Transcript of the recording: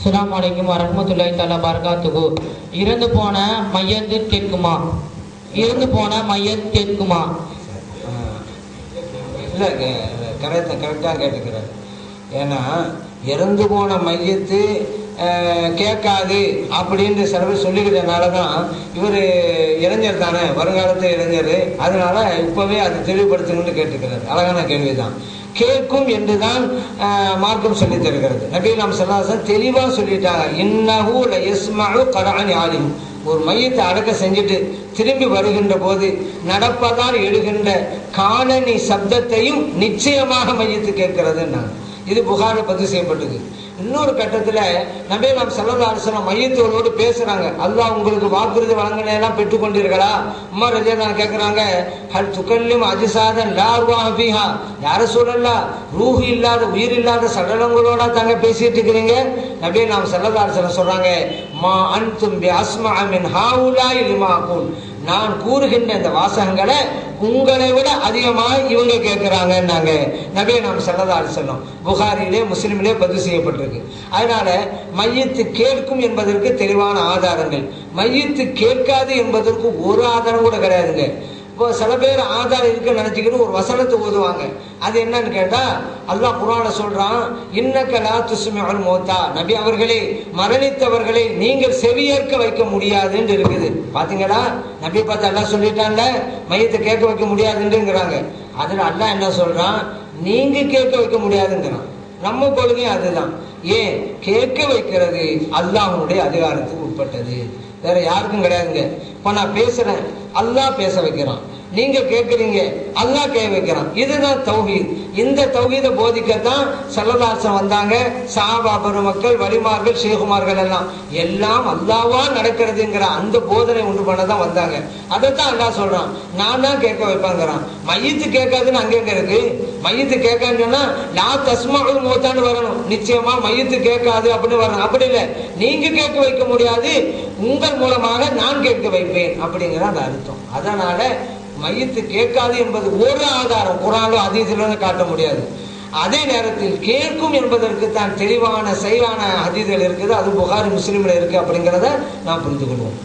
அஸ்ஸலாமு அலைக்கும் வரஹ்மத்துல்லாஹி தஆலா பரகாத்துஹு. இறந்து போன மையத்து கேட்குமா இறந்து போன மையத் கேட்குமா இல்லை கரெக்டாக கரெக்டாக கேட்டுக்கிறார் ஏன்னா இறந்து போன மையத்து கேட்காது அப்படின்னு சிலர் பேர் சொல்லிக்கிறதுனால தான் இவர் இளைஞர் தானே வருங்காலத்து இளைஞர். அதனால இப்போவே அது தெளிவுபடுத்தணும்னு கேட்டுக்கிறார். அழகான கேள்வி தான் கேட்கும் என்று தான் மார்க்கம் சொல்லித் தருகிறது. நபி நாம் சொல்லாசன் தெளிவாக சொல்லிட்டாங்க. இன்னஹு ல யஸ்மஉ கரானி ஒரு மையத்தை அடக்க செஞ்சுட்டு திரும்பி வருகின்ற போது நடப்பதால் எழுகின்ற காணனி சப்தத்தையும் நிச்சயமாக மையத்து கேட்கிறதுன்னாங்க இது புகாரில் பதிவு செய்யப்பட்டது. இன்னொரு கட்டத்தில் நபே நாம் செல்லல்லா அரசன மையத்தோடு பேசுறாங்க. அல்லாஹ் உங்களுக்கு வாக்குறுதி வழங்கின பெற்றுக்கொண்டீர்களா? அம்மா ரஜா நான் கேட்குறாங்க ஹல் துக்கல்லும் அஜிசாதன் லா ரூஹா யார சொல்லலாம் ரூஹு இல்லாத உயிர் இல்லாத சடலங்களோட தாங்க பேசிட்டு இருக்கிறீங்க. நபே நாம் செல்லல்லா அரசன சொல்றாங்க மா அன் தும்பி அஸ்மா மின் ஹாவுலாய் நான் கூறுகின்ற இந்த வாசகங்களை உங்களை விட அதிகமாக இவங்க கேட்குறாங்கன்னாங்க. நபியை நாம் செல்லதால் செல்லும் புகாரிலே முஸ்லீமிலே பதிவு செய்யப்பட்டிருக்கு. அதனால மையத்து கேட்கும் என்பதற்கு தெளிவான ஆதாரங்கள். மையத்து கேட்காது என்பதற்கு ஒரு ஆதாரம் கூட கிடையாதுங்க. இப்போ சில பேர் ஆதாரம் இருக்குன்னு நினச்சிக்கிட்டு ஒரு வசனத்தை ஓதுவாங்க. அது என்னன்னு கேட்டால் அல்லாஹ் குரான சொல்கிறான் இன்னக்க லா துசுமிகள் மோத்தா. நபி அவர்களே மரணித்தவர்களை நீங்கள் செவியேற்க வைக்க முடியாதுன்னு இருக்குது. பார்த்தீங்களா நபி பார்த்து அல்லாஹ் சொல்லிட்டான்ல மையத்தை கேட்க வைக்க முடியாதுன்னுங்கிறாங்க அதில் அல்லாஹ் என்ன சொல்கிறான் நீங்கள் கேட்க வைக்க முடியாதுங்கிறான். நம்ம கொள்கையும் அதுதான். ஏன்? கேட்க வைக்கிறது அல்லாஹனுடைய அதிகாரத்துக்கு உட்பட்டது. வேற யாருக்கும் கிடையாதுங்க. இப்ப நான் பேசுறேன். அல்லாஹ் பேச வைக்கிறான். நீங்க கேட்குறீங்க அல்லாஹ் கே வைக்கிறான். இதுதான் தௌஹீத். இந்த தௌஹீதை போதிக்கத்தான் செல்லதாசம் வந்தாங்க. சாபா பெருமக்கள் வலிமார்கள் ஷேகுமார்கள் எல்லாம். எல்லாம் அல்லாவா நடக்கிறதுங்கிற அந்த போதனை உண்டு பண்ண தான் வந்தாங்க. அதைத்தான் அல்லா சொல்றான். நான் தான் கேட்க வைப்பாங்கிறான். மையத்து கேட்காதுன்னு அங்கே இருக்கு? மையத்து கேட்கான்னு சொன்னா நான் தஸ்மாவில் மூத்தான்னு வரணும். நிச்சயமா மையத்து கேட்காது அப்படின்னு வரணும். அப்படி இல்லை. நீங்க கேட்க வைக்க முடியாது. உங்கள் மூலமாக நான் கேட்க வைப்பேன் அப்படிங்கிற அந்த அர்த்தம். அதனால மையத்து கேட்காது என்பது ஒரு ஆதாரம். குரானோ அதீதிலோ காட்ட முடியாது. அதே நேரத்தில் கேட்கும் என்பதற்கு தான் தெளிவான செயலான அதீதிகள் இருக்குது. அது புகாரி முஸ்லீம்ல இருக்கு அப்படிங்கிறத நாம் புரிந்து கொள்வோம்